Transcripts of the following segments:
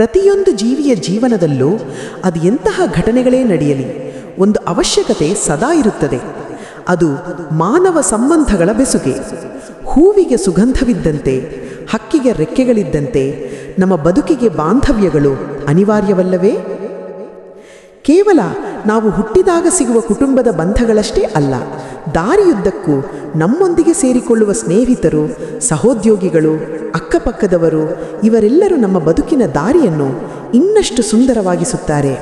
ಪ್ರತಿಯೊಂದು ಜೀವಿಯ ಜೀವನದಲ್ಲೂ ಅದು ಎಂತಹ ಘಟನೆಗಳೇ ನಡೆಯಲಿ, ಒಂದು ಅವಶ್ಯಕತೆ ಸದಾ ಇರುತ್ತದೆ. ಅದು ಮಾನವ ಸಂಬಂಧಗಳ ಬೆಸುಗೆ. ಹೂವಿಗೆ ಸುಗಂಧವಿದ್ದಂತೆ, ಹಕ್ಕಿಗೆ ರೆಕ್ಕೆಗಳಿದ್ದಂತೆ, ನಮ್ಮ ಬದುಕಿಗೆ ಬಾಂಧವ್ಯಗಳು ಅನಿವಾರ್ಯವಲ್ಲವೇ? ಕೇವಲ ನಾವು ಹುಟ್ಟಿದಾಗ ಸಿಗುವ ಕುಟುಂಬದ ಬಂಧಗಳಷ್ಟೇ ಅಲ್ಲ ದಾರಿಯುದ್ದಕ್ಕೂ ನಮ್ಮೊಂದಿಗೆ ಸೇರಿಕೊಳ್ಳುವ ಸ್ನೇಹಿತರು, ಸಹೋದ್ಯೋಗಿಗಳು, ಅಕ್ಕಪಕ್ಕದವರು, ಇವರೆಲ್ಲರೂ ನಮ್ಮ ಬದುಕಿನ ದಾರಿಯನ್ನು ಇನ್ನಷ್ಟು ಸುಂದರವಾಗಿಸುತ್ತಾರೆ.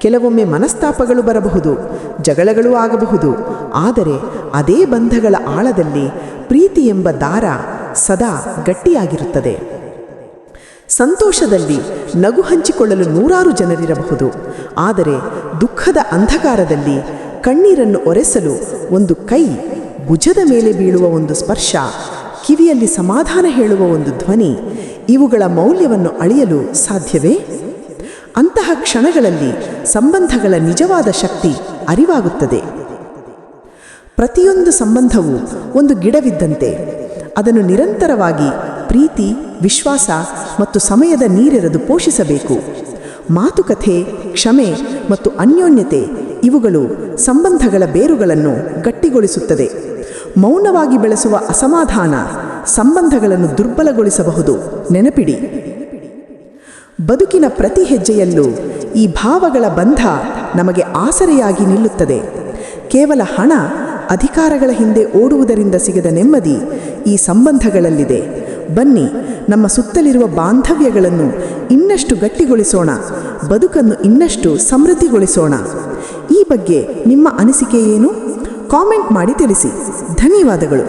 ಕೆಲವೊಮ್ಮೆ ಮನಸ್ತಾಪಗಳು ಬರಬಹುದು, ಜಗಳಗಳು ಆಗಬಹುದು, ಆದರೆ ಅದೇ ಬಂಧಗಳ ಆಳದಲ್ಲಿ ಪ್ರೀತಿ ಎಂಬ ದಾರ ಸದಾ ಗಟ್ಟಿಯಾಗಿರುತ್ತದೆ. ಸಂತೋಷದಲ್ಲಿ ನಗು ಹಂಚಿಕೊಳ್ಳಲು ನೂರಾರು ಜನರಿರಬಹುದು, ಆದರೆ ದುಃಖದ ಅಂಧಕಾರದಲ್ಲಿ ಕಣ್ಣೀರನ್ನು ಒರೆಸಲು ಒಂದು ಕೈ ಭುಜದ ಮೇಲೆ ಬೀಳುವ ಒಂದು ಸ್ಪರ್ಶ, ಕಿವಿಯಲ್ಲಿ ಸಮಾಧಾನ ಹೇಳುವ ಒಂದು ಧ್ವನಿ, ಇವುಗಳ ಮೌಲ್ಯವನ್ನು ಅಳೆಯಲು ಸಾಧ್ಯವೇ? ಅಂತಹ ಕ್ಷಣಗಳಲ್ಲಿ ಸಂಬಂಧಗಳ ನಿಜವಾದ ಶಕ್ತಿ ಅರಿವಾಗುತ್ತದೆ. ಪ್ರತಿಯೊಂದು ಸಂಬಂಧವು ಒಂದು ಗಿಡವಿದ್ದಂತೆ, ಅದನ್ನು ನಿರಂತರವಾಗಿ ಪ್ರೀತಿ, ವಿಶ್ವಾಸ ಮತ್ತು ಸಮಯದ ನೀರೆರೆದು ಪೋಷಿಸಬೇಕು. ಮಾತುಕತೆ, ಕ್ಷಮೆ ಮತ್ತು ಅನ್ಯೋನ್ಯತೆ ಇವುಗಳು ಸಂಬಂಧಗಳ ಬೇರುಗಳನ್ನು ಗಟ್ಟಿಗೊಳಿಸುತ್ತದೆ. ಮೌನವಾಗಿ ಬೆಳೆಸುವ ಅಸಮಾಧಾನ ಸಂಬಂಧಗಳನ್ನು ದುರ್ಬಲಗೊಳಿಸಬಹುದು. ನೆನಪಿಡಿ. ಬದುಕಿನ ಪ್ರತಿ ಹೆಜ್ಜೆಯಲ್ಲೂ ಈ ಭಾವಗಳ ಬಂಧ ನಮಗೆ ಆಸರೆಯಾಗಿ ನಿಲ್ಲುತ್ತದೆ. ಕೇವಲ ಹಣ ಅಧಿಕಾರಗಳ ಹಿಂದೆ ಓಡುವುದರಿಂದ ಸಿಗದ ನೆಮ್ಮದಿ ಈ ಸಂಬಂಧಗಳಲ್ಲಿದೆ. ಬನ್ನಿ, ನಮ್ಮ ಸುತ್ತಲಿರುವ ಬಾಂಧವ್ಯಗಳನ್ನು ಇನ್ನಷ್ಟು ಗಟ್ಟಿಗೊಳಿಸೋಣ. ಬದುಕನ್ನು ಇನ್ನಷ್ಟು ಸಮೃದ್ಧಿಗೊಳಿಸೋಣ. ಈ ಬಗ್ಗೆ ನಿಮ್ಮ ಅನಿಸಿಕೆ ಏನು? ಕಾಮೆಂಟ್ ಮಾಡಿ ತಿಳಿಸಿ. ಧನ್ಯವಾದಗಳು.